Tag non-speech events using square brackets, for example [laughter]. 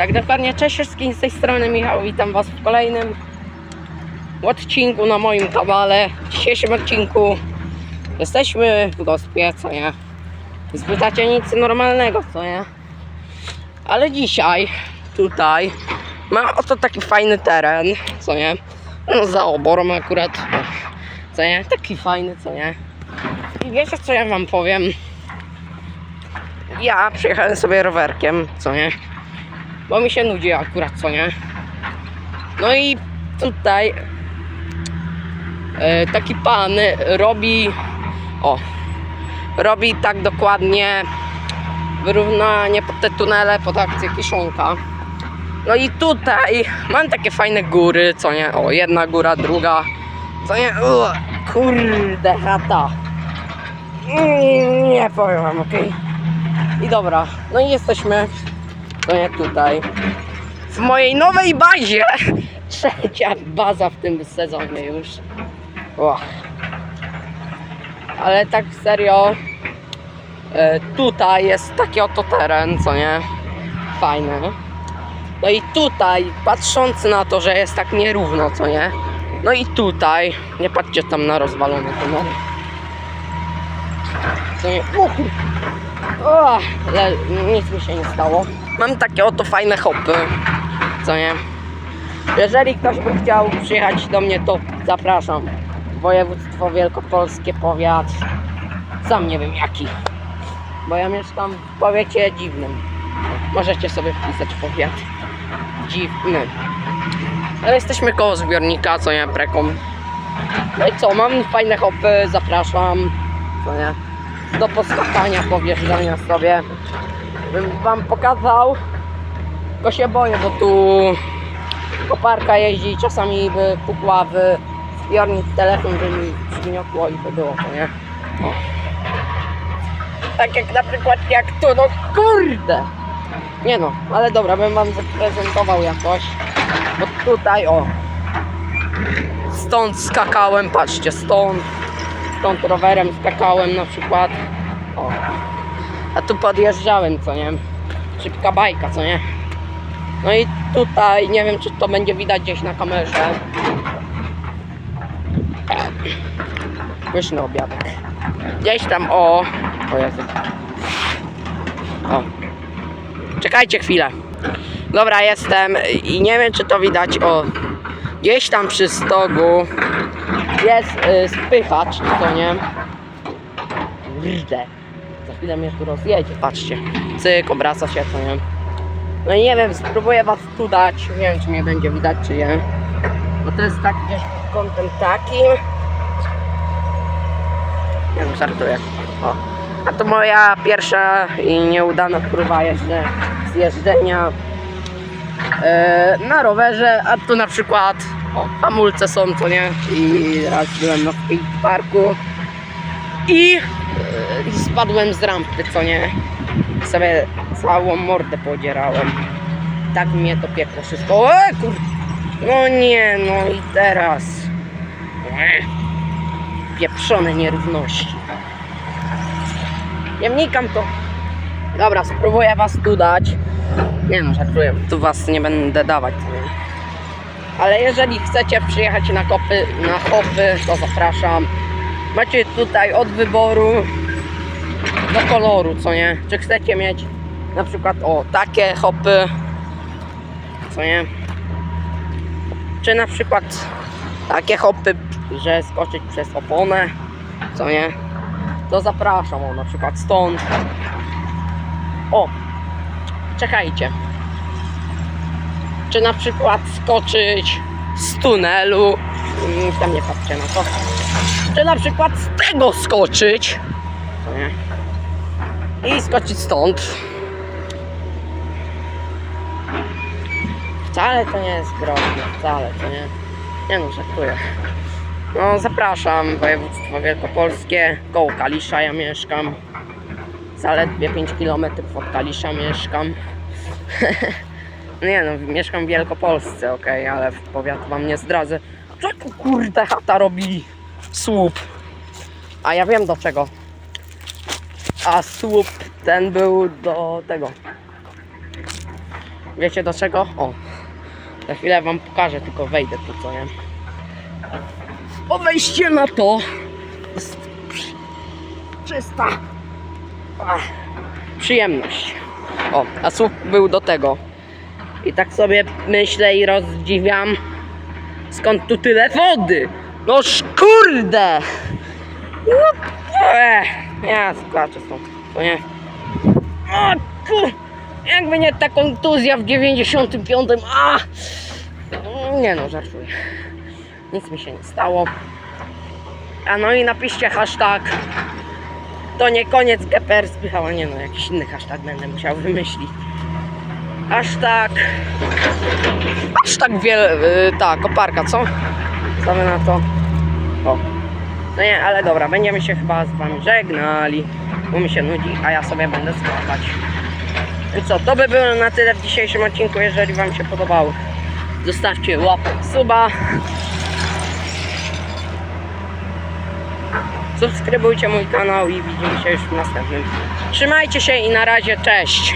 Tak dokładnie, cześć wszystkim z tej strony Michał, witam was w kolejnym odcinku na moim kanale. W dzisiejszym odcinku jesteśmy w gospie, co nie? Zbytacie nic normalnego, co nie? Ale dzisiaj, tutaj, mam oto taki fajny teren, co nie? No za oborą akurat, co nie? Taki fajny, co nie? I wiecie co ja wam powiem? Ja przyjechałem sobie rowerkiem, co nie? Bo mi się nudzi akurat, co nie? No i tutaj e, taki pan robi o robi tak dokładnie wyrównanie pod te tunele pod akcję Kiszonka. No i tutaj mam takie fajne góry, co nie? O, jedna góra, druga. Co nie? Ua, kurde chata. Mm, Nie powiem wam, okej? I dobra, no i jesteśmy to nie tutaj. W mojej nowej bazie. Trzecia baza w tym sezonie już. Ła. Ale tak serio. e, Tutaj jest taki oto teren, co nie? Fajny. No i tutaj, patrząc na to, że jest tak nierówno, co nie? No i tutaj, nie patrzcie tam na rozwalone tunele. Co nie? O, kur- o, nic mi się nie stało. Mam takie oto fajne hopy, co nie? Jeżeli ktoś by chciał przyjechać do mnie, to zapraszam. Województwo Wielkopolskie, powiat. Sam nie wiem jaki. Bo ja mieszkam w powiecie dziwnym. Możecie sobie wpisać powiat dziwny. Ale jesteśmy koło zbiornika, co nie, preką. No i co, mam fajne hopy, zapraszam. Co nie? Do poskakania, powjeżdżania sobie. Bym wam pokazał, tylko się boję, bo tu koparka jeździ czasami by pukła w zbiornik telefon, by mi przygniotło i to było to, nie? O. Tak jak na przykład jak tu, no kurde! Nie no, ale dobra, bym wam zaprezentował jakoś, bo tutaj, o, stąd skakałem, patrzcie, stąd, stąd rowerem skakałem na przykład. O. A tu podjeżdżałem, co nie? Szybka bajka, co nie? No i tutaj, nie wiem czy to będzie widać gdzieś na kamerze. Pyszny obiadek. Gdzieś tam, o... O Jezu. O. Czekajcie chwilę. Dobra, jestem i nie wiem czy to widać, o... Gdzieś tam przy stogu jest y, spychacz, co nie? Kurde. Za chwilę mnie tu rozjedzie, patrzcie. Cyk, obraca się, co nie? No i nie wiem, spróbuję was tu dać. Nie wiem, czy mnie będzie widać, czy nie. Bo to jest tak gdzieś pod kątem takim. Nie wiem, żartuję. O. A to moja pierwsza i nieudana próba jeszcze zjeżdżenia e, na rowerze, a tu na przykład hamulce są, to nie? I raz byłem na parku i e, i spadłem z rampy, co nie? Sobie całą mordę podzierałem. Tak mnie to piekło wszystko. E, kur... No nie, no i teraz. E, Pieprzone nierówności. Nie wnikam to. Dobra, spróbuję was tu dać. Nie no, żartuję. Tu was nie będę dawać. nie? Ale jeżeli chcecie przyjechać na kopy, na hopy, to zapraszam. Macie tutaj od wyboru do koloru, co nie? Czy chcecie mieć na przykład o takie hopy, co nie? Czy na przykład takie hopy, że skoczyć przez oponę, co nie? To zapraszam, o na przykład stąd. O, czekajcie. Czy na przykład skoczyć z tunelu, Mm, tam nie patrzcie na to. Czy na przykład z tego skoczyć, i skoczyć stąd. Wcale to nie jest groźne, wcale to nie. Nie no, żartuję. No zapraszam, województwo wielkopolskie, koło Kalisza ja mieszkam. Zaledwie 5 km od Kalisza mieszkam. [laughs] nie no, mieszkam w Wielkopolsce, okej, ale w wam nie zdradzę. Tu kurde chata robi słup? A ja wiem do czego. A słup ten był do tego. Wiecie do czego? O, za chwilę wam pokażę, tylko wejdę tu, co nie? O, wejście na to jest czysta Ach, przyjemność. O, a słup był do tego. I tak sobie myślę i rozdziwiam, skąd tu tyle wody? No kurde! No, e, ja skaczę stąd, to nie. O kur... Jakby nie ta kontuzja w 95. A! Nie no, żartuję. Nic mi się nie stało. A no i napiszcie hashtag. To nie koniec GPR spychała. Nie no, jakiś inny hashtag będę musiał wymyślić. Hashtag. Hashtag wiele. Yy, ta, koparka, co? Stawię na to. O. No nie, ale dobra, będziemy się chyba z wami żegnali, bo mi się nudzi, a ja sobie będę składać. Więc co, to by było na tyle w dzisiejszym odcinku, jeżeli wam się podobało. Zostawcie łapę suba. Subskrybujcie mój kanał i widzimy się już w następnym. Trzymajcie się i na razie, cześć!